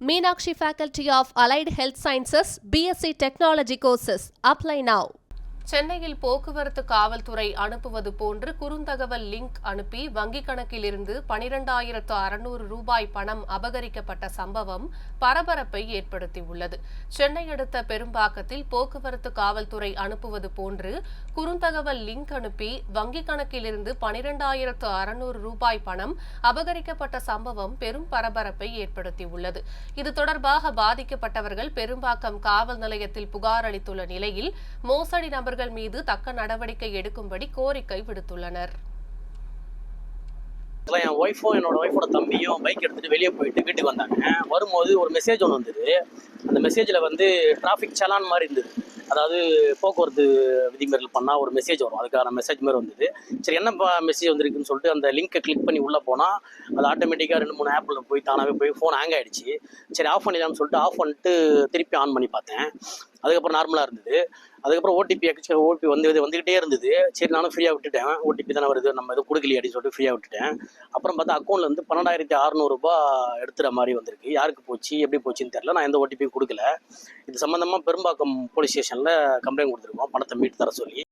Meenakshi Faculty of Allied Health Sciences, BSc Technology courses. Apply now. சென்னையில் போக்குவரத்து காவல்துறை அனுப்புவது போன்று குறுந்தகவல் லிங்க் அனுப்பி வங்கிக் கணக்கிலிருந்து பனிரெண்டாயிரத்து அறுநூறு ரூபாய் பணம் அபகரிக்கப்பட்ட சம்பவம் பரபரப்பை ஏற்படுத்தியுள்ளது. சென்னை அடுத்த பெரும்பாக்கத்தில் போக்குவரத்து காவல்துறை அனுப்புவது போன்று குறுந்தகவல் லிங்க் அனுப்பி வங்கிக் கணக்கிலிருந்து பனிரெண்டாயிரத்து அறுநூறு ரூபாய் பணம் அபகரிக்கப்பட்ட சம்பவம் பெரும் பரபரப்பை ஏற்படுத்தியுள்ளது. இது தொடர்பாக பாதிக்கப்பட்டவர்கள் பெரும்பாக்கம் காவல் நிலையத்தில் புகார் அளித்துள்ள நிலையில் மோசடி நபர்கள் மீது தக்க நடவடிக்கை எடுக்கும்படி கோரிக்கை விடுத்துள்ளனர். ஆக்சுவலாக என் ஒய்ஃபும் என்னோட ஒய்ஃபோட தம்பியும் பைக் எடுத்துகிட்டு வெளியே போயிட்டு வீட்டுக்கு வந்தாங்க. வரும்போது ஒரு மெசேஜ் ஒன்று வந்தது. அந்த மெசேஜில் வந்து டிராஃபிக் சலான் மாதிரி இருந்தது. அதாவது போக்குவரத்து விதிமீறல் பண்ணால் ஒரு மெசேஜ் வரும். அதுக்கான மெசேஜ் மாதிரி வந்தது. சரி என்ன மெசேஜ் வந்திருக்குன்னு சொல்லிட்டு அந்த லிங்க்கை கிளிக் பண்ணி உள்ளே போனால் அது ஆட்டோமேட்டிக்காக ரெண்டு மூணு ஆப்பில் போய் தானாகவே போய் ஃபோன் ஹேங் ஆகிடுச்சு சரி ஆஃப் பண்ணிடலாம்னு சொல்லிட்டு ஆஃப் பண்ணிட்டு திருப்பி ஆன் பண்ணி பார்த்தேன். அதுக்கப்புறம் நார்மலாக இருந்தது. அதுக்கப்புறம் ஓடிபி எக்ஸ்ட்ரா ஓடிபி வந்து இது வந்துக்கிட்டே இருந்தது. சரி நானும் ஃப்ரீயாக விட்டுட்டேன். ஓடிபி தானே வருது நம்ம எதுவும் கொடுக்கலையே அப்படின்னு சொல்லிட்டு ஃப்ரீயாக விட்டுட்டேன். அப்புறம் பார்த்தா அக்கௌண்ட்ல வந்து பன்னெண்டாயிரத்தி அறநூறுபா எடுத்துகிற மாதிரி வந்திருக்கு. யாருக்கு போச்சு எப்படி போச்சுன்னு தெரில நான் எந்த ஓடிபியும் கொடுக்கல. இது சம்மந்தமாக பெரும்பாக்கம் போலீஸ் ஸ்டேஷனில் கம்ப்ளைண்ட் கொடுத்துருக்கோம். பணத்தை மீட்டு தர சொல்லி.